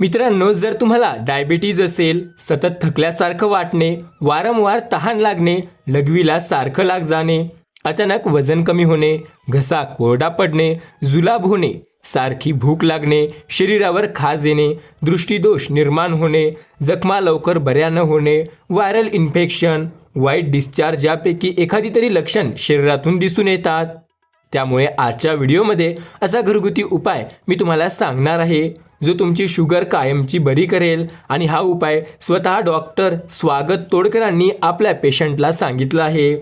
मित्रांनो जर तुम्हाला डायबिटीज असेल सतत थकल्यासारखं वाटणे वारंवार तहान लागणे लघवीला सारखं लाग जाणे अचानक वजन कमी होणे घसा कोरडा पडणे जुलाब होणे सारखी भूक लागणे शरीरावर खाज येणे दृष्टीदोष निर्माण होणे जखमा लवकर बऱ्या न होणे व्हायरल इन्फेक्शन वाईट डिस्चार्ज यापैकी एखादी तरी लक्षण शरीरातून दिसून येतात. त्यामुळे आजच्या व्हिडिओमध्ये असा घरगुती उपाय मी तुम्हाला सांगणार आहे. जो तुमची शुगर कायमची बरी करेल. आणि हा उपाय स्वतः डॉक्टर स्वागत तोडकरांनी आपल्या पेशंटला सांगितला आहे.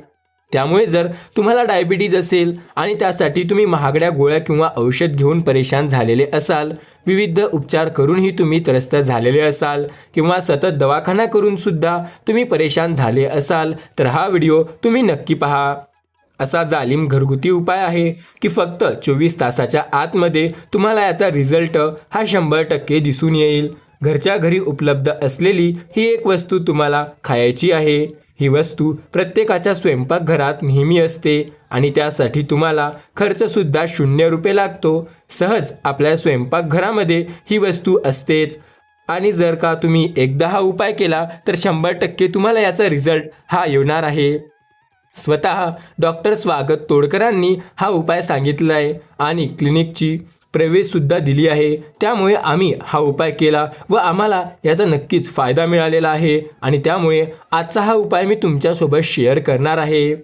त्यामुळे जर तुम्हाला डायबिटीज असेल आणि त्यासाठी तुम्ही महागड्या गोळ्या किंवा औषध घेऊन परेशान झालेले असाल विविध उपचार करूनही तुम्ही त्रस्त झालेले असाल किंवा सतत दवाखाना करूनसुद्धा तुम्ही परेशान झाले असाल तर हा व्हिडिओ तुम्ही नक्की पहा. असा जालिम घरगुती उपाय आहे की फक्त चोवीस तासाच्या आतमध्ये तुम्हाला याचा रिझल्ट हा शंभर टक्के दिसून येईल. घरच्या घरी उपलब्ध असलेली ही एक वस्तू तुम्हाला खायची आहे. ही वस्तू प्रत्येकाच्या स्वयंपाकघरात नेहमी असते आणि त्यासाठी तुम्हाला खर्चसुद्धा शून्य रुपये लागतो. सहज आपल्या स्वयंपाकघरामध्ये ही वस्तू असतेच. आणि जर का तुम्ही एकदा हा उपाय केला तर शंभर टक्के तुम्हाला याचा रिझल्ट हा येणार आहे. स्वतः डॉक्टर स्वागत तोडकरांनी हा उपाय सांगितला आहे आणि क्लिनिकची प्रवेशसुद्धा दिली आहे. त्यामुळे आम्ही हा उपाय केला व आम्हाला याचा नक्कीच फायदा मिळालेला आहे आणि त्यामुळे आजचा हा उपाय मी तुमच्यासोबत शेअर करणार आहे.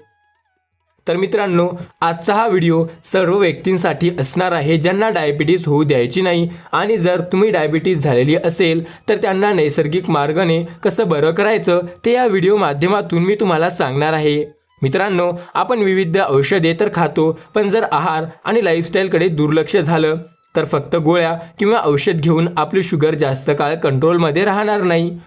तर मित्रांनो आजचा हा व्हिडिओ सर्व व्यक्तींसाठी असणार आहे ज्यांना डायबिटीज होऊ द्यायची नाही आणि जर तुम्ही डायबिटीज झालेली असेल तर त्यांना नैसर्गिक मार्गाने कसं बरं करायचं ते या व्हिडिओ माध्यमातून मी तुम्हाला सांगणार आहे. मित्रांनो आपण विविध औषधे तर खातो पण जर आहार आणि लाईफस्टाईलकडे दुर्लक्ष झालं तर फक्त गोळ्या किंवा औषध घेऊन आपली शुगर जास्त काळ कंट्रोलमध्ये राहणार नाही.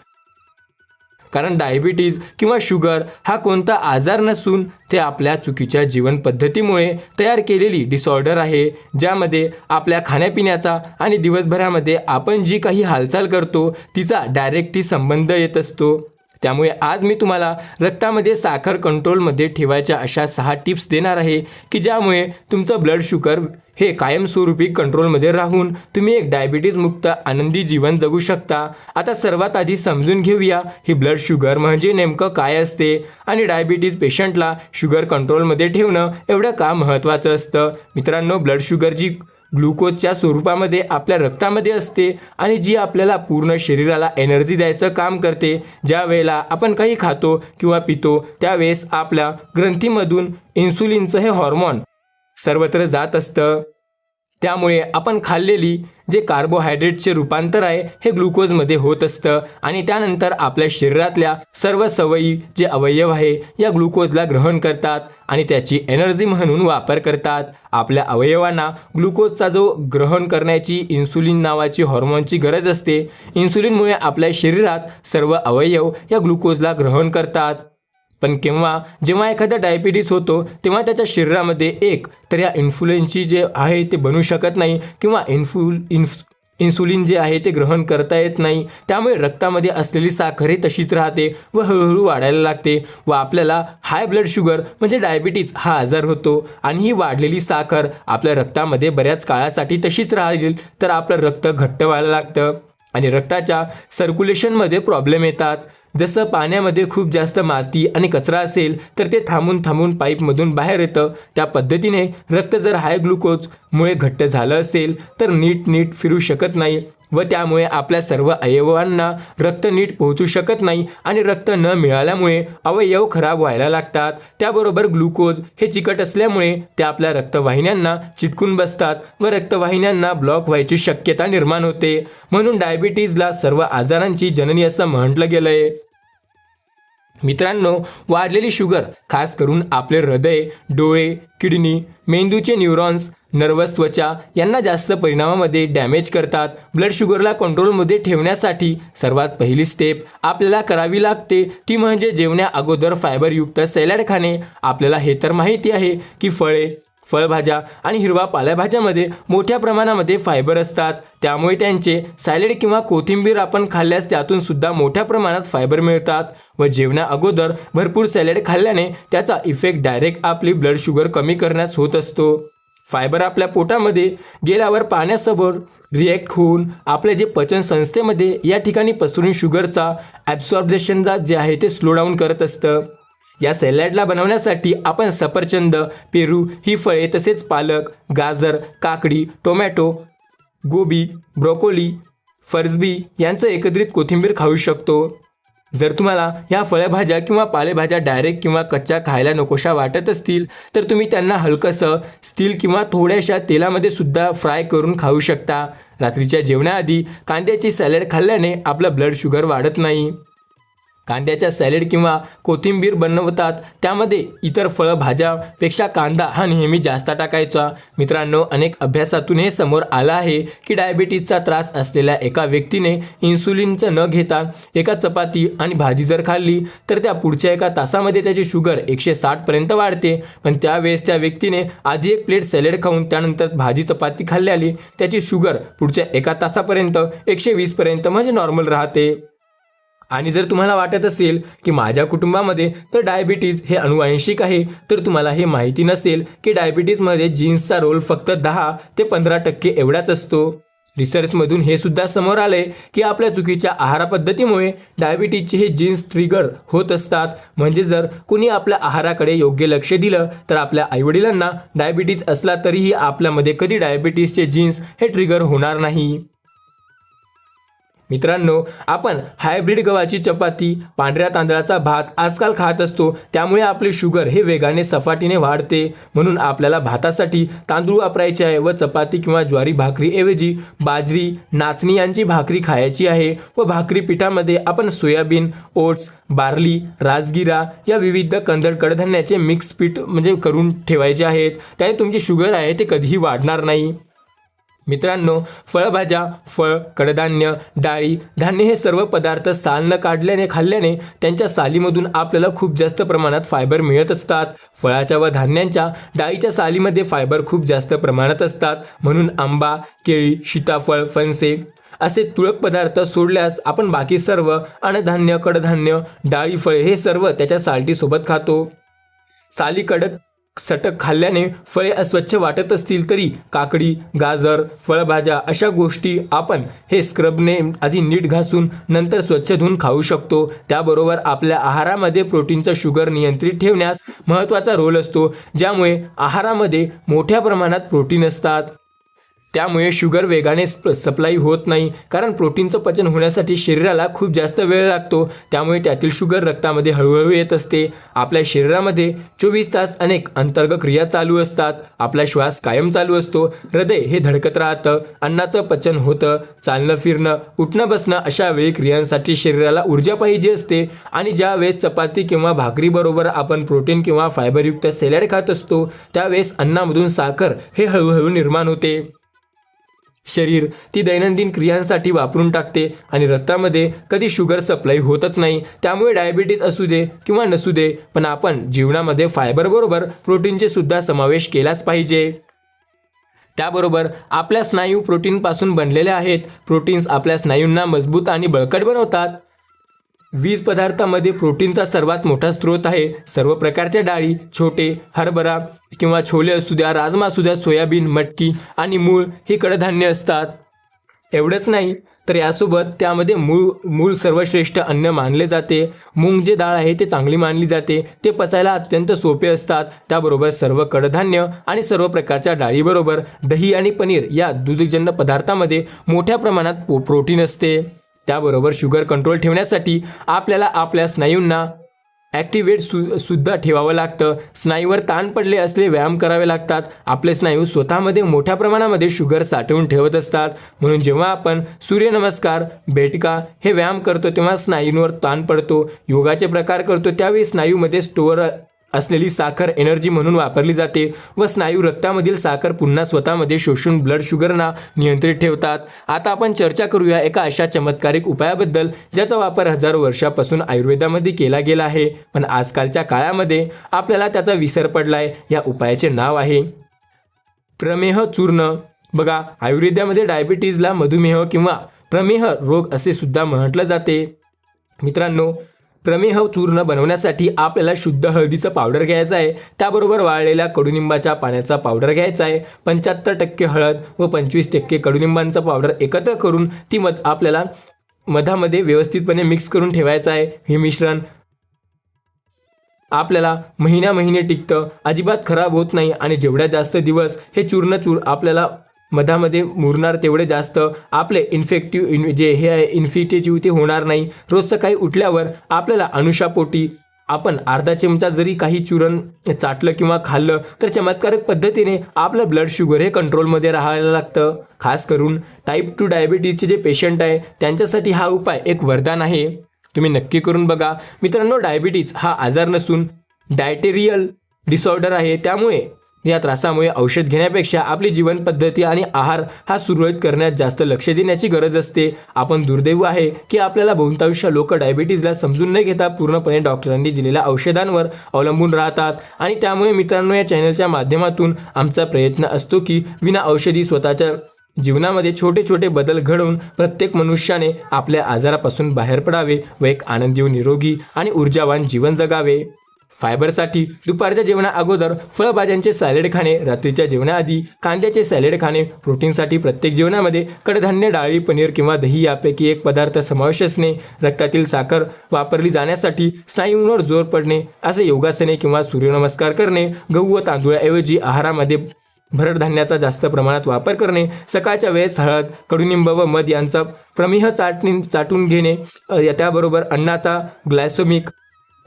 कारण डायबिटीज किंवा शुगर हा कोणता आजार नसून ते आपल्या चुकीच्या जीवन पद्धतीमुळे तयार केलेली डिसऑर्डर आहे ज्यामध्ये आपल्या खाण्यापिण्याचा आणि दिवसभरामध्ये आपण जी काही हालचाल करतो तिचा डायरेक्टली संबंध येत असतो. त्यामुळे आज मी तुम्हाला रक्तामध्ये साखर कंट्रोलमध्ये ठेवायच्या अशा सहा टिप्स देणार आहे की ज्यामुळे तुमचं ब्लड शुगर हे कायमस्वरूपी कंट्रोलमध्ये राहून तुम्ही एक डायबिटीज मुक्त आनंदी जीवन जगू शकता. आता सर्वात आधी समजून घेऊया ही ब्लड शुगर म्हणजे नेमकं काय असते आणि डायबिटीज पेशंटला शुगर कंट्रोलमध्ये ठेवणं एवढं का महत्त्वाचं असतं. मित्रांनो ब्लड शुगर जी ग्लुकोजच्या स्वरूपामध्ये आपल्या रक्तामध्ये असते आणि जी आपल्याला पूर्ण शरीराला एनर्जी द्यायचं काम करते ज्या वेळेला आपण काही खातो किंवा पितो त्यावेळेस आपल्या ग्रंथीमधून इन्सुलिनचं हे हॉर्मोन सर्वत्र जात असतं. त्यामुळे आपण खाल्लेली जे कार्बोहायड्रेटचे रूपांतर आहे हे ग्लुकोजमध्ये होत असतं आणि त्यानंतर आपल्या शरीरातल्या सर्व सवयी जे अवयव आहे या ग्लुकोजला ग्रहण करतात आणि त्याची एनर्जी म्हणून वापर करतात. आपल्या अवयवांना ग्लुकोजचा जो ग्रहण करण्याची इन्सुलिन नावाची हॉर्मोनची गरज असते. इन्सुलिनमुळे आपल्या शरीरात सर्व अवयव या ग्लुकोजला ग्रहण करतात. पण केव्हा जेव्हा एखादा डायबिटीस होतो तेव्हा त्याच्या शरीरामध्ये एक तर या इन्फ्लुएन्सची जे आहे ते बनू शकत नाही किंवा इन्फ्लु इन्फ इन्सुलिन जे आहे ते ग्रहण करता येत नाही. त्यामुळे रक्तामध्ये असलेली साखर ही तशीच राहते व हळूहळू वाढायला लागते व आपल्याला हाय ब्लड शुगर म्हणजे डायबिटीज हा आजार होतो आणि ही वाढलेली साखर आपल्या रक्तामध्ये बऱ्याच काळासाठी तशीच राहील तर आपलं रक्त घट्ट व्हायला लागतं आणि रक्ताच्या सर्क्युलेशनमध्ये प्रॉब्लेम येतात. जसं पाण्यामध्ये खूप जास्त माती आणि कचरा असेल तर ते थांबून थांबून पाईपमधून बाहेर येतं. त्या पद्धतीने रक्त जर हाय ग्लुकोजमुळे घट्ट झालं असेल तर नीट नीट फिरू शकत नाही. व त्यामुळे आपल्या सर्व अवयवांना रक्त नीट पोहोचू शकत नाही आणि रक्त न मिळाल्यामुळे अवयव खराब व्हायला लागतात. त्याबरोबर ग्लुकोज हे चिकट असल्यामुळे ते आपल्या रक्तवाहिन्यांना चिटकून बसतात व रक्तवाहिन्यांना ब्लॉक व्हायची शक्यता निर्माण होते. म्हणून डायबिटीजला सर्व आजारांची जननी असं म्हटलं गेलं आहे मित्रांनो वाढलेली शुगर खास करून आपले हृदय डोळे किडनी मेंदूचे न्यूरॉन्स नर्वस त्वचा यांना जास्त परिणामामध्ये डॅमेज करतात. ब्लड शुगरला कंट्रोलमध्ये ठेवण्यासाठी सर्वात पहिली स्टेप आपल्याला करावी लागते ती म्हणजे जेवण्या अगोदर फायबरयुक्त सॅलॅड खाणे. आपल्याला हे तर माहिती आहे की फळे फळभाज्या आणि हिरवा पालेभाज्यामध्ये मोठ्या प्रमाणामध्ये फायबर असतात. त्यामुळे त्यांचे सॅलेड किंवा कोथिंबीर आपण खाल्ल्यास त्यातून सुद्धा मोठ्या प्रमाणात फायबर मिळतात. व जेवणा अगोदर भरपूर सॅलेड खाल्ल्याने त्याचा इफेक्ट डायरेक्ट आपली ब्लड शुगर कमी करण्यास होत असतो. फायबर आपल्या पोटामध्ये गेल्यावर पाण्यासमोर रिॲक्ट होऊन आपल्या जे पचन संस्थेमध्ये या ठिकाणी पसरून शुगरचा ॲब्सॉर्बेशनचा जे आहे ते स्लो डाऊन करत असतं. या सॅलॅडला बनवण्यासाठी आपण सफरचंद पेरू ही फळे तसेच पालक गाजर काकडी टोमॅटो गोबी ब्रोकोली फर्जबी यांचं एकत्रित कोथिंबीर खाऊ शकतो. जर तुम्हाला या फळभाज्या किंवा पालेभाज्या डायरेक्ट किंवा कच्च्या खायला नकोशा वाटत असतील तर तुम्ही त्यांना हलकंसं स्टील किंवा थोड्याशा तेलामध्ये सुद्धा फ्राय करून खाऊ शकता. रात्रीच्या जेवणाआधी कांद्याची सॅलड खाल्ल्याने आपलं ब्लड शुगर वाढत नाही. कांद्याच्या सॅलेड किंवा कोथिंबीर बनवतात. त्यामध्ये इतर फळभाज्यापेक्षा कांदा हा नेहमी जास्त टाकायचा. मित्रांनो अनेक अभ्यासातून हे समोर आलं आहे की डायबिटीजचा त्रास असलेल्या एका व्यक्तीने इन्सुलिनचं न घेता एका चपाती आणि भाजी जर खाल्ली तर त्या पुढच्या एका तासामध्ये त्याची शुगर एकशे साठपर्यंत वाढते. पण त्यावेळेस त्या व्यक्तीने आधी एक प्लेट सॅलेड खाऊन त्यानंतर भाजी चपाती खाल्ल्याली त्याची शुगर पुढच्या एका तासापर्यंत एकशे वीसपर्यंत म्हणजे नॉर्मल राहते. आणि जर तुम्हाला वाटत असेल की माझ्या कुटुंबामध्ये तर डायबिटीज हे अनुवांशिक आहे तर तुम्हाला हे माहिती नसेल की डायबिटीजमध्ये जीन्सचा रोल फक्त दहा ते पंधरा टक्के एवढाच असतो. रिसर्चमधून हे सुद्धा समोर आले की आपल्या चुकीच्या आहारपद्धतीमुळे डायबिटीजचे हे जीन्स ट्रिगर होत असतात. म्हणजे जर कुणी आपल्या आहाराकडे योग्य लक्ष दिलं तर आपल्या आईवडिलांना डायबिटीज असला तरीही आपल्यामध्ये कधी डायबिटीजचे जीन्स हे ट्रिगर होणार नाही. मित्रांनो आपण हायब्रिड गव्हाची चपाती पांढऱ्या तांदळाचा भात आजकाल खात असतो त्यामुळे आपले शुगर हे वेगाने सपाटीने वाढते. म्हणून आपल्याला भातासाठी तांदूळ वापरायचे आहे व चपाती किंवा ज्वारी भाकरीऐवजी बाजरी नाचणी यांची भाकरी खायची आहे व भाकरी पिठामध्ये आपण सोयाबीन ओट्स बार्ली राजगिरा या विविध कंदड कडधान्याचे मिक्स पीठ म्हणजे करून ठेवायचे आहेत. त्याने तुमची शुगर आहे ते कधीही वाढणार नाही. मित्रांनो फळभाज्या फळ कडधान्य डाळी धान्य हे सर्व पदार्थ साल न काढल्याने खाल्ल्याने त्यांच्या सालीमधून आपल्याला खूप जास्त प्रमाणात फायबर मिळत असतात. फळाच्या व धान्यांच्या डाळीच्या सालीमध्ये फायबर खूप जास्त प्रमाणात असतात. म्हणून आंबा केळी सीताफळ फणसे असे तुळक पदार्थ सोडल्यास आपण बाकी सर्व अन्नधान्य कडधान्य डाळी फळे हे सर्व त्याच्या साल्टीसोबत खातो. साली कडक सटक खाल्ल्याने फळे अस्वच्छ वाटत असतील तरी काकडी गाजर फळभाज्या अशा गोष्टी आपण हे स्क्रबने आधी नीट घासून नंतर स्वच्छ धुवून खाऊ शकतो. त्याबरोबर आपल्या आहारामध्ये प्रोटीनचा शुगर नियंत्रित ठेवण्यास महत्त्वाचा रोल असतो ज्यामुळे आहारामध्ये मोठ्या प्रमाणात प्रोटीन असतात. त्यामुळे शुगर वेगाने सप्लाई होत नाही. कारण प्रोटीनचं पचन होण्यासाठी शरीराला खूप जास्त वेळ लागतो. त्यामुळे त्यातील शुगर रक्तामध्ये हळूहळू येत असते. आपल्या शरीरामध्ये चोवीस तास अनेक अंतर्गत क्रिया चालू असतात. आपला श्वास कायम चालू असतो. हृदय हे धडकत राहतं. अन्नाचं पचन होतं. चालणं फिरणं उठणं बसणं अशा वेळी क्रियांसाठी शरीराला ऊर्जा पाहिजे असते. आणि ज्या वेळेस चपाती किंवा भाकरीबरोबर आपण प्रोटीन किंवा फायबरयुक्त सॅलॅड खात असतो त्यावेळेस अन्नामधून साखर हे हळूहळू निर्माण होते. शरीर ती दैनंदिन क्रियांसाठी वापरून टाकते आणि रक्तामध्ये कधी शुगर सप्लाय होतच नाही. त्यामुळे डायबिटीज असू दे किंवा नसू दे पण आपण जीवनामध्ये फायबरबरोबर प्रोटीनचे सुद्धा समावेश केलाच पाहिजे. त्याबरोबर आपल्या स्नायू प्रोटीनपासून बनलेल्या आहेत. प्रोटीन्स आपल्या स्नायूंना मजबूत आणि बळकट बनवतात. वीज पदार्थामध्ये प्रोटीनचा सर्वात मोठा स्रोत आहे. सर्व प्रकारच्या डाळी छोटे हरभरा किंवा छोले असू द्या राजमा असू द्या सोयाबीन मटकी आणि मूळ ही कडधान्य असतात. एवढंच नाही तर यासोबत त्यामध्ये मूळ मूळ सर्वश्रेष्ठ अन्न मानले जाते. मूंग जे डाळ आहे ते चांगली मानली जाते. ते पचायला अत्यंत सोपे असतात. त्याबरोबर सर्व कडधान्य आणि सर्व प्रकारच्या डाळीबरोबर दही आणि पनीर या दुधजन्य पदार्थामध्ये मोठ्या प्रमाणात पो प्रोटीन असते. त्याबरोबर शुगर कंट्रोल ठेवण्यासाठी आपल्याला आपल्या स्नायूंना ॲक्टिवेट सु सुद्धा ठेवावं लागतं. स्नायूवर ताण पडले असले व्यायाम करावे लागतात. आपले स्नायू स्वतःमध्ये मोठ्या प्रमाणामध्ये शुगर साठवून ठेवत असतात. म्हणून जेव्हा आपण सूर्यनमस्कार बेटका हे व्यायाम करतो तेव्हा स्नायूंवर ताण पडतो. योगाचे प्रकार करतो त्यावेळी स्नायूमध्ये स्टोअर असलेली साखर एनर्जी म्हणून वापरली जाते व स्नायू रक्तामधील साखर पुन्हा स्वतःमध्ये शोषून ब्लड शुगरना नियंत्रित ठेवतात. आता आपण चर्चा करूया एका अशा चमत्कारिक उपायाबद्दल ज्याचा वापर हजारो वर्षापासून आयुर्वेदामध्ये केला गेला आहे. पण आजकालच्या काळामध्ये आपल्याला त्याचा विसर पडलाय या उपायाचे नाव आहे प्रमेह चूर्ण. बघा आयुर्वेदामध्ये डायबिटीजला मधुमेह किंवा प्रमेह रोग असे सुद्धा म्हटलं जाते. मित्रांनो प्रमेह चूर्ण बनवण्यासाठी आपल्याला शुद्ध हळदीचं पावडर घ्यायचं आहे. त्याबरोबर वाळलेल्या कडुनिंबाच्या पाण्याचा पावडर घ्यायचा आहे. पंच्याहत्तर टक्के हळद व पंचवीस टक्के कडुनिंबांचा पावडर एकत्र करून ती मध आपल्याला मधामध्ये व्यवस्थितपणे मिक्स करून ठेवायचं आहे. हे मिश्रण आपल्याला महिन्या महिने टिकतं. अजिबात खराब होत नाही आणि जेवढ्या जास्त दिवस हे चूर्ण चूर आपल्याला मधामध्ये मुरणार तेवढे जास्त. आपले इन्फेक्टिव्ह इन जे हे आहे इन्फिटेटिव्ह ते होणार नाही. रोज सकाळी उठल्यावर आपल्याला अनुषापोटी आपण अर्धा चमचा जरी काही चुरण चाटलं किंवा खाल्लं तर चमत्कारक पद्धतीने आपलं ब्लड शुगर हे कंट्रोलमध्ये राहायला लागतं. खास करून टाईप टू डायबिटीजचे जे पेशंट आहे त्यांच्यासाठी हा उपाय एक वरदान आहे. तुम्ही नक्की करून बघा. मित्रांनो डायबिटीज हा आजार नसून डायटेरियल डिसऑर्डर आहे. त्यामुळे या त्रासामुळे औषध घेण्यापेक्षा आपली जीवनपद्धती आणि आहार हा सुरळीत करण्यात जास्त लक्ष देण्याची गरज असते. आपण दुर्दैव आहे की आपल्याला बहुतांश लोक डायबिटीजला समजून न घेता पूर्णपणे डॉक्टरांनी दिलेल्या औषधांवर अवलंबून राहतात. आणि त्यामुळे मित्रांनो या चॅनलच्या माध्यमातून आमचा प्रयत्न असतो की विना औषधी स्वतःच्या जीवनामध्ये छोटे छोटे बदल घडवून प्रत्येक मनुष्याने आपल्या आजारापासून बाहेर पडावे व एक आनंदी निरोगी आणि ऊर्जावान जीवन जगावे. फायबरसाठी दुपारच्या जेवणा अगोदर फळभाज्यांचे सॅलेड खाणे रात्रीच्या जेवणाआधी कांद्याचे सॅलेड खाणे प्रोटीनसाठी प्रत्येक जेवणामध्ये कडधान्य डाळी पनीर किंवा दही यापैकी एक पदार्थ समावेश असणे रक्तातील साखर वापरली जाण्यासाठी स्नायूंवर जोर पडणे असे योगासने किंवा सूर्यनमस्कार करणे गहू व तांदूळाऐवजी आहारामध्ये भरड धान्याचा जास्त प्रमाणात वापर करणे सकाळच्या वेळेस हळद कडुनिंब व मध यांचा प्रमेह चाटणी चाटून घेणे या- त्याबरोबर अन्नाचा ग्लायसोमिक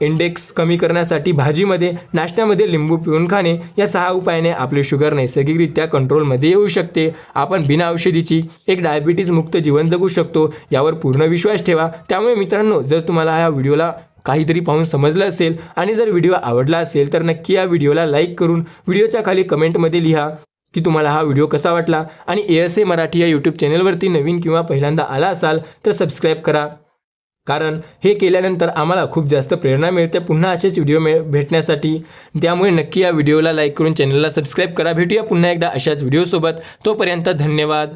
इंडेक्स कमी करण्यासाठी भाजीमध्ये नाश्त्यामध्ये लिंबू पिळून खाणे या सहा उपायाने आपले शुगर नैसर्गिकरित्या कंट्रोलमध्ये येऊ शकते. आपण बिना औषधीची एक डायबिटीज मुक्त जीवन जगू शकतो यावर पूर्ण विश्वास ठेवा. त्यामुळे मित्रांनो जर तुम्हाला ह्या व्हिडिओला काहीतरी पाहून समजलं असेल आणि जर व्हिडिओ आवडला असेल तर नक्की या व्हिडिओला लाईक करून व्हिडिओच्या खाली कमेंटमध्ये लिहा की तुम्हाला हा व्हिडिओ कसा वाटला. आणि ए एस ए मराठी या यूट्यूब चॅनलवरती नवीन किंवा पहिल्यांदा आला असाल तर सबस्क्राईब करा. कारण हे केल्यानंतर आम्हाला खूप जास्त प्रेरणा मिळते. पुन्हा असेच व्हिडिओ मिळ भेटण्यासाठी. त्यामुळे नक्की या व्हिडिओला लाईक करून चॅनलला सबस्क्राईब करा. भेटूया पुन्हा एकदा अशाच व्हिडिओसोबत तोपर्यंत धन्यवाद.